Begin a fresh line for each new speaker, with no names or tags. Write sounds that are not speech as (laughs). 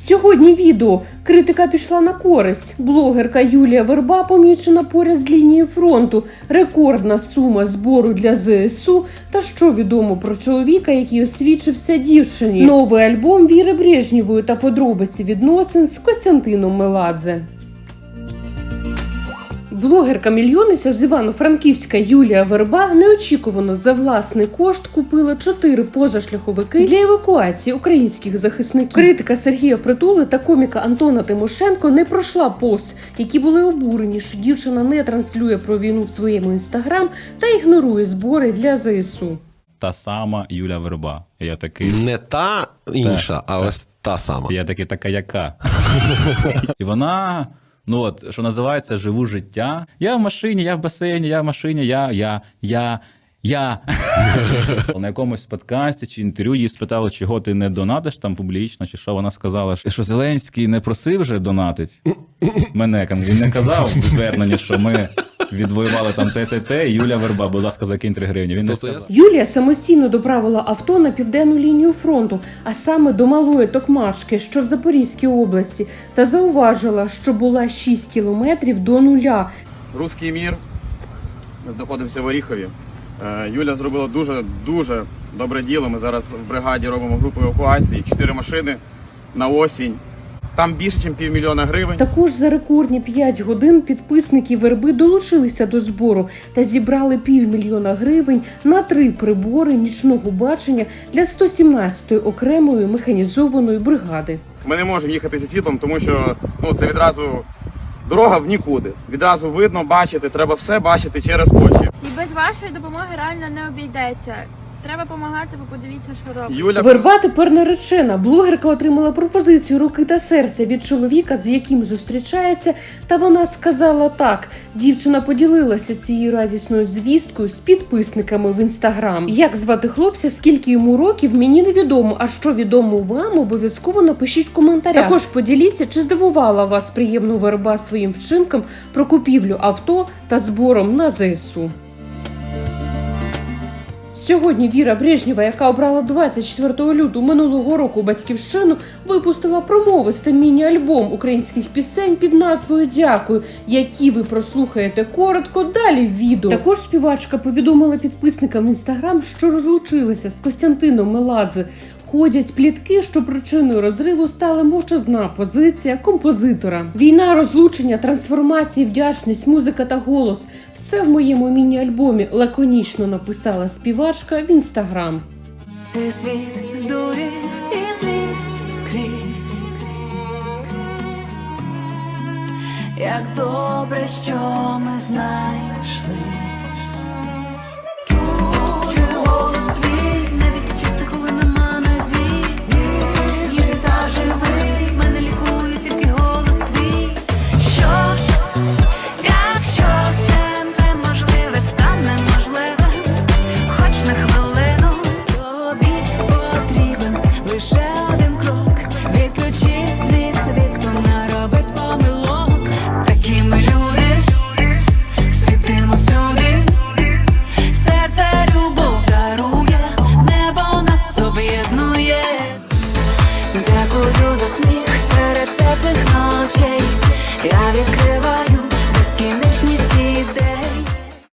Сьогодні відео критика пішла на користь. Блогерка Юлія Верба помічена поряд з лінією фронту. Рекордна сума збору для ЗСУ. Та що відомо про чоловіка, який освічився дівчині. Новий альбом Віри Брежнєвої та подробиці відносин з Костянтином Меладзе. Блогерка-мільйониця з Івано-Франківська Юлія Верба неочікувано за власний кошт купила чотири позашляховики для евакуації українських захисників. Критика Сергія Притули та коміка Антона Тимошенко не пройшла повз, які були обурені, що дівчина не транслює про війну в своєму інстаграм та ігнорує збори для ЗСУ.
та сама Юля Верба. Я такий,
Не та інша,
Так,
а
так.
ось та сама.
я такий, така яка. (laughs) І вона, ну от, що називається, живу життя. Я в машині, я в басейні, я в машині, я, я, я. Я (laughs) на якомусь подкасті чи інтерв'ю її спитали, чого ти не донатиш там публічно, чи що вона сказала, що Зеленський не просив вже донатить. Мене він не казав звернення, зверненні, що ми відвоювали там ТТТ, і Юля Верба, будь ласка, закинь 3 гривні. Він не
Тобто
сказав.
Юлія самостійно доправила авто на південну лінію фронту, а саме до Малої Токмачки, що в Запорізькій області, та зауважила, що була 6 кілометрів до нуля.
Руський мір. Ми знаходимося в Оріхові. Е, Юля зробила дуже дуже добре діло. Ми зараз в бригаді робимо групу евакуації. Чотири машини на осінь. Там більше, ніж півмільйона гривень.
Також за рекордні 5 годин підписники верби долучилися до збору та зібрали півмільйона гривень на три прибори нічного бачення для 117-ї окремої механізованої бригади.
Ми не можемо їхати зі світлом, тому що ну, це відразу дорога в нікуди. Відразу видно, бачити, треба все бачити через очі.
І без вашої допомоги реально не обійдеться. Треба допомагати, ви подивіться, що робить.
Юля
Верба тепер наречена. Блогерка отримала пропозицію руки та серця від чоловіка, з яким зустрічається, та вона сказала так. Дівчина поділилася цією радісною звісткою з підписниками в інстаграм. Як звати хлопця, скільки йому років, мені невідомо. А що відомо вам, обов'язково напишіть в коментарях. Також поділіться, чи здивувала вас приємно верба своїм вчинком про купівлю авто та збором на ЗСУ. Сьогодні Віра Брежнєва, яка обрала 24 лютого минулого року батьківщину, випустила промовистий міні-альбом українських пісень під назвою Дякую, які ви прослухаєте коротко далі в відео. Також співачка повідомила підписникам в інстаграм, що розлучилася з Костянтином Меладзе. Ходять плітки, що причиною розриву стала мовчазна позиція композитора. Війна, розлучення, трансформації, вдячність, музика та голос все в моєму міні-альбомі лаконічно написала співачка в інстаграм.
Цей світ здурів і злість скрізь. Як добре, що ми знайшли